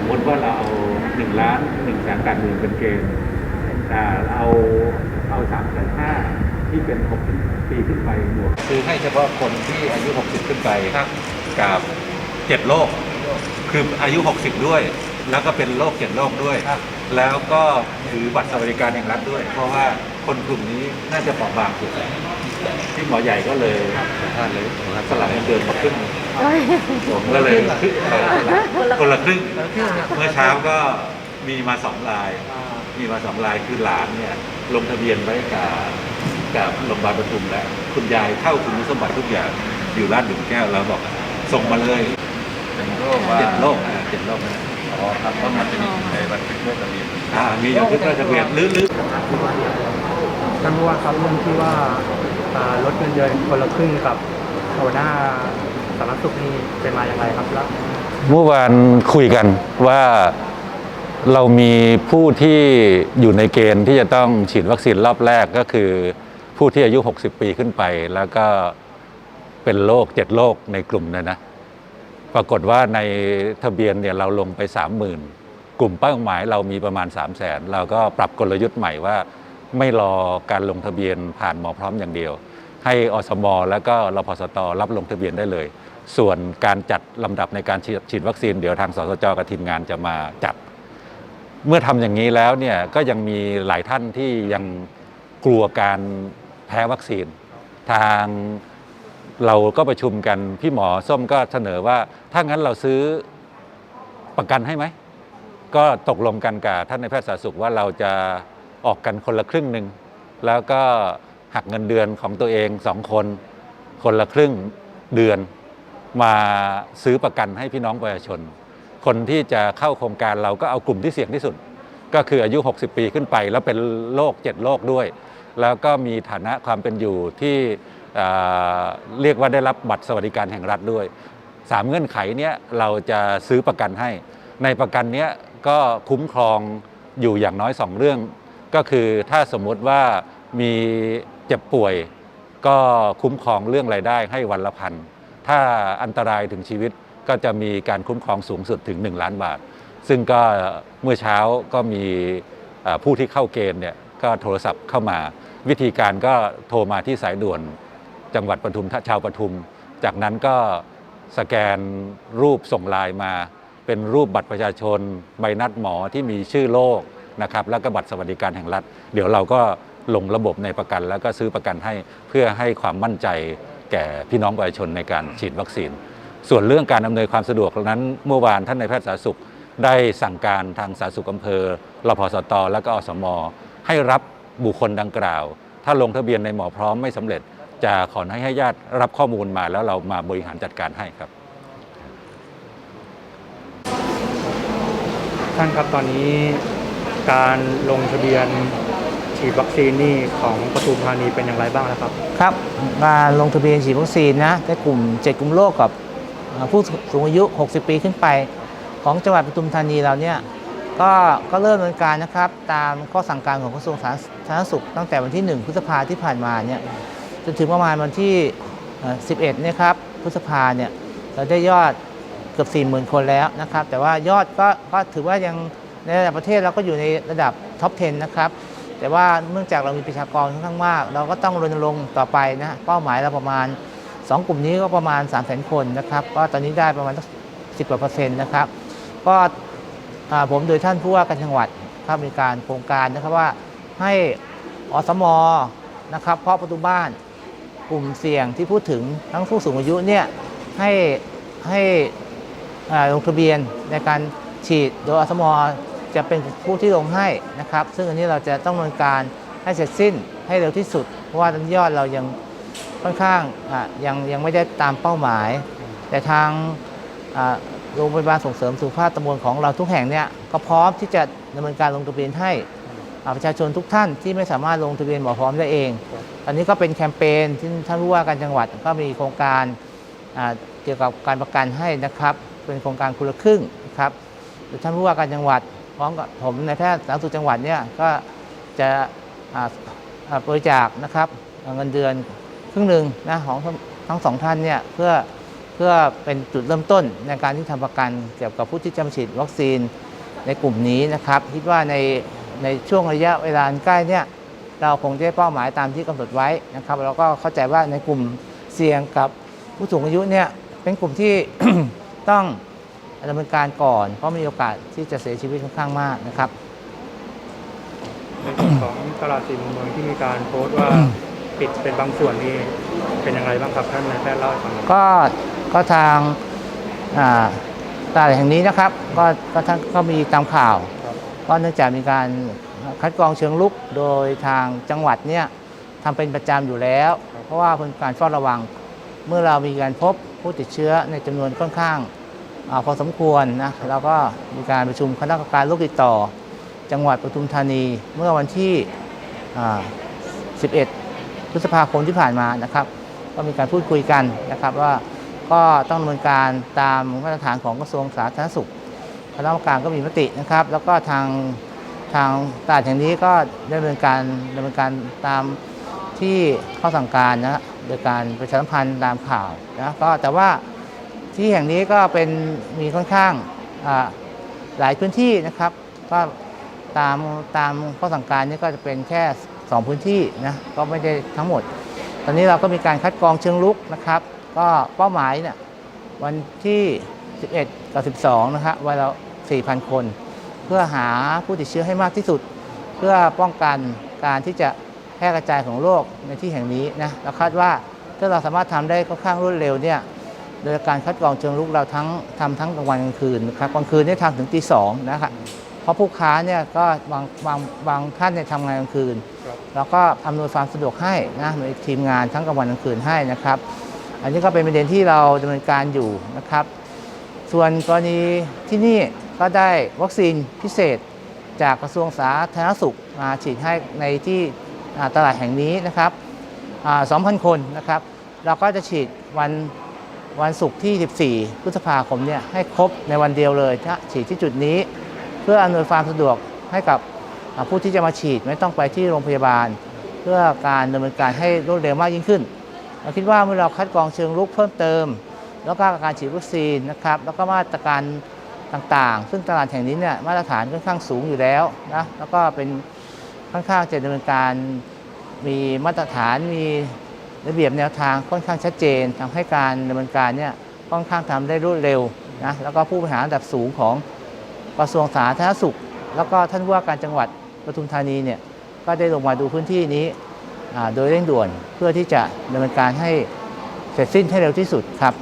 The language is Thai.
มมติว่าเราเอาหนึ่งล้านหนึ่งแสนแปดหมื่นเป็นเกณฑ์แต่เอาเอาสามแสนห้าที่เป็นหกปีขึ้นไปบวกคือให้เฉพาะคนที่อายุ 60 ขึ้นไปครับกับเจ็ดโรคคืออายุ 60 ด้วย แล้วก็เป็นโรคเจ็ดโรคด้วยครับแล้วก็ถือบัตรสวัสดิการแห่งรัฐด้วย เพราะว่าคนกลุ่มนี้น่าจะเปราะบางสุด ที่หมอใหญ่ก็เลยท่านเลยสลับเงินเดือนมาครึ่งหนึ่งผมก็เลยเออคนละครึ่งแล้วที่เนี่ยเมื่อเช้าก็มีมาสองราย มีมาสองรายคือหลานเนี่ยลงทะเบียนไว้กับกับโรงพยาบาลปทุมแล้ว คุณยายเข้าคุณสมบัติทุกอย่างอยู่ลาดหลุมแก้วเราบอกส่งมาเลยเป็นโรคว่าเจ็ดโรคอะเจ็ดโรคนะอ๋อครับเพราะมันจะมีในบันทึกเมื่อทะเบียนอ่ามีอยู่ที่ทะเบียนหรือหรือ ท่านผู้ว่าครับเรื่องที่ว่าลดเงินเดือนคนละครึ่งกับหัวหน้าสารสุขนี่เป็นมาอย่างไรครับแล้วเมื่อวานคุยกันว่าเรามีผู้ที่อยู่ในเกณฑ์ที่จะต้องฉีดวัคซีนรอบแรกก็คือผู้ที่อายุ 60 ปีขึ้นไป แล้วก็เป็นโรคเจ็ดโรคในกลุ่มนั้นนะ ปรากฏว่าในทะเบียนเนี่ยเราลงไป 30,000 กลุ่มเป้าหมายเรามีประมาณ 3 0 0 0 0 0เราก็ปรับกลยุทธ์ใหม่ว่า ไม่รอการลงทะเบียนผ่านหมอพร้อมอย่างเดียว ให้อสม แล้วก็รพสตรับลงทะเบียนได้เลย ส่วนการจัดลำดับในการฉีดฉดวัคซีนเดี๋ยวทางสสจกับทีมงานจะมาจัด เมื่อทำอย่างนี้แล้วเนี่ยก็ยังมีหลายท่านที่ยังกลัวการแพ้วัคซีน ทางเราก็ประชุมกันพี่หมอส้มก็เสนอว่าถ้างั้นเราซื้อประกันให้ไหม ก็ตกลงกันกับท่านในแพทย์สาธารณสุขว่าเราจะ ออกกันคนละครึ่งหนึ่งแล้วก็หักเงินเดือนของตัวเองสองคน คนละครึ่งเดือนมาซื้อประกันให้พี่น้องประชาชน คนที่จะเข้าโครงการเราก็เอากลุ่มที่เสี่ยงที่สุด ก็คืออายุ 60 ปีขึ้นไป แล้วเป็นโรค7โรคด้วย แล้วก็มีฐานะความเป็นอยู่ที่เเรียกว่าได้รับบัตรสวัสดิการแห่งรัฐด้วยสามเงื่อนไขเนี้ยเราจะซื้อประกันให้ ในประกันเนี้ยก็คุ้มครองอยู่อย่างน้อยสองเรื่อง ก็คือถ้าสมมุติว่ามีเจ็บป่วย ก็คุ้มครองเรื่องรายได้ให้วันละพันถ้าอันตรายถึงชีวิตก็จะมีการคุ้มครองสูงสุดถึง 1 ล้านบาท ซึ่งก็เมื่อเช้าก็มีผู้ที่เข้าเกณฑ์เนี่ยก็โทรศัพท์เข้ามา วิธีการก็โทรมาที่สายด่วนจังหวัดปทุมชาวปทุม จากนั้นก็สแกนรูปส่งลน์มา เป็นรูปบัตรประชาชน ใบนัดหมอที่มีชื่อโรค นะครับแล้วก็บัตรสวัสดิการแห่งรัฐ เดี๋ยวเราก็ลงระบบในประกัน แล้วก็ซื้อประกันให้เพื่อให้ความมั่นใจแก่พี่น้องประชาชนในการฉีดวัคซีน ส่วนเรื่องการอำนวยความสะดวกนั้นเมื่อวานท่านนายแพทย์สาธารณสุข ได้สั่งการทางสาธารณสุขอำเภอรพสต และก็อสม ให้รับบุคคลดังกล่าว ถ้าลงทะเบียนในหมอพร้อมไม่สำเร็จ จะขอให้ให้ญาติรับข้อมูลมาแล้วเรามาบริหารจัดการให้ครับท่านครับตอนนี้ การลงทะเบียนฉีดวัคซีนนี่ของปทุมธานีเป็นอย่างไรบ้างนะครับ ครับการลงทะเบียนฉีดวัคซีนนะในกลุ่ม 7 กลุ่มโรคกับผู้สูงอายุ 60 ปีขึ้นไป ของจังหวัดปทุมธานีเราเนี่ยก็ก็เริ่มดำเนินการนะครับตามข้อสั่งการของกระทรวงสาธารณสุข ตั้งแต่วันที่ 1 พฤษภาที่ผ่านมาเนี่ยจนถึงประมาณวันที่เอ่อ11เนี่ยครับพฤษภาเนี่ยเราได้ยอดเกือบ 40,000 คนแล้วนะครับ แต่ว่ายอดก็ก็ถือว่ายัง ในระดับประเทศเราก็อยู่ในระดับท็อป 10 นะครับ แต่ว่าเนื่องจากเรามีประชากรค่อนข้างมาก เราก็ต้องรณรงค์ต่อไปนะ เป้าหมายเราประมาณ 2 กลุ่มนี้ก็ประมาณ 3 0 0 0 0คนนะครับ ก็ตอนนี้ได้ประมาณสิบกว่าเปอร์เซ็นต์นะครับ ก็ผมโดยท่านผู้ว่าการจังหวัดครับมีการโครงการนะครับว่าให้อสมนะครับเพาะประตูบ้านกลุ่มเสี่ยงที่พูดถึงทั้งผู้สูงอายุเนี่ยให้ให้ลงทะเบียนในการฉีดโดยอสม จะเป็นผู้ที่ลงให้นะครับ ซึ่งอันนี้เราจะต้องดำเนินการให้เสร็จสิ้นให้เร็วที่สุด เพราะว่าตอนยอดเรายังค่อนข้างยังยังไม่ได้ตามเป้าหมาย แต่ทางโรงพยาบาลส่งเสริมสุขภาพตำบลของเราทุกแห่งเนี่ยก็พร้อมที่จะดำเนินการลงทะเบียนให้ประชาชนทุกท่านที่ไม่สามารถลงทะเบียนหมอพร้อมได้เอง ตอนนี้ก็เป็นแคมเปญที่ท่านผู้ว่าการจังหวัดก็มีโครงการเกี่ยวกับการประกันให้นะครับ เป็นโครงการคนละครึ่งนะครับโดยท่านผู้ว่าการจังหวัด พร้อมกับผมในแพทย์สาธารณสุขจังหวัดเนี่ยก็จะบริจาคนะครับเงินเดือนครึ่งหนึ่งนะของทั้งสองท่านเนี่ยเพื่อเพื่อเป็นจุดเริ่มต้นในการที่ทำประกันเกี่ยวกับผู้ที่จะฉีดวัคซีนในกลุ่มนี้นะครับคิดว่าในในช่วงระยะเวลาใกล้เนี่ยเราคงได้เป้าหมายตามที่กำหนดไว้นะครับแล้วก็เข้าใจว่าในกลุ่มเสี่ยงกับผู้สูงอายุเนี่ยเป็นกลุ่มที่ต้อง ดำเนินการก่อน เพราะมีโอกาสที่จะเสียชีวิตค่อนข้างมากนะครับในส่วนของตลาดสี่มุมเมืองที่มีการโพสต์ว่าปิดเป็นบางส่วนนี่เป็นยังไงบ้างครับท่านนายแพทย์เล่าให้ฟังหน่อยก็ก็ทางอ่าตลาดแห่งนี้นะครับ ก็ก็ท่านก็มีตามข่าว ครับก็เนื่องจากมีการคัดกรองเชิงลุกโดยทางจังหวัดเนี่ยทำเป็นประจำอยู่แล้ว เพราะว่าเป็นการเฝ้าระวัง เมื่อเรามีการพบผู้ติดเชื้อในจำนวนค่อนข้างอา พอสมควรนะเราก็มีการประชุมคณะกรรมการโรคติดต่อ จังหวัดปทุมธานี เมื่อวันที่ 11 พฤษภาคมที่ผ่านมานะครับ ก็มีการพูดคุยกันนะครับว่าก็ต้องดำเนินการตามมาตรฐานของกระทรวงสาธารณสุข คณะกรรมการก็มีมตินะครับ แล้วก็ทางทางตลาดแห่งนี้ก็ดำเนินการดำเนินการตามที่ข้อสั่งการนะโดยการประชาสัมพันธ์ตามข่าวนะก็แต่ว่า ที่แห่งนี้ก็เป็นมีค่อนข้างหลายพื้นที่นะครับ ก็ตามตามข้อสั่งการนี้ก็จะเป็นแค่ 2 พื้นที่นะก็ไม่ได้ทั้งหมด ตอนนี้เราก็มีการคัดกรองเชิงลุกนะครับ ก็เป้าหมายเนี่ยวันที่ 11 กับ 12 นะฮะวันละ 4,000 คน เพื่อหาผู้ติดเชื้อให้มากที่สุด เพื่อป้องกันการที่จะแพร่กระจายของโรคในที่แห่งนี้นะเราคาดว่าถ้าเราสามารถทำได้ค่อนข้างรวดเร็วเนี่ย โดยการคัดกรองเชิงลุกเราทั้งทำทั้งกลางวันกลางคืนนะครับกลางคืนเนี่ยทำถึงตีสองนะครับเพราะผู้ค้าเนี่ยก็บางบางบางท่านเนี่ยทำงานกลางคืนครับเราก็อำนวยความสะดวกให้นะมีทีมงานทั้งกลางวันกลางคืนให้นะครับ อันนี้ก็เป็นประเด็นที่เราดำเนินการอยู่นะครับ ส่วนกรณีที่นี่ก็ได้วัคซีนพิเศษ จากกระทรวงสาธารณสุขมาฉีดให้ในที่อ่าตลาดแห่งนี้นะครับอ่า2,000 คนนะครับ เราก็จะฉีดวัน วันศุกร์ที่ 14 พฤษภาคมเนี่ยให้ครบในวันเดียวเลยถ้าฉีดที่จุดนี้ เพื่ออำนวยความสะดวกให้กับผู้ที่จะมาฉีดไม่ต้องไปที่โรงพยาบาล เพื่อการดำเนินการให้รวดเร็วมากยิ่งขึ้น เราคิดว่าเมื่อเราคัดกรองเชิงรุกเพิ่มเติม แล้วก็การฉีดวัคซีนนะครับแล้วก็มาตรการต่างๆ ซึ่งตลาดแห่งนี้เนี่ยมาตรฐานค่อนข้างสูงอยู่แล้วนะแล้วก็เป็นค่อนข้างจะดำเนินการมีมาตรฐานมี ระเบียบแนวทางค่อนข้างชัดเจนทำให้การดำเนินการเนี่ยค่อนข้างทำได้รวดเร็วนะแล้วก็ผู้บริหารระดับสูงของกระทรวงสาธารณสุข แล้วก็ท่านผู้ว่าการจังหวัดปทุมธานีเนี่ยก็ได้ลงมาดูพื้นที่นี้โดยเร่งด่วนเพื่อที่จะดำเนินการให้เสร็จสิ้นให้เร็วที่สุดครับ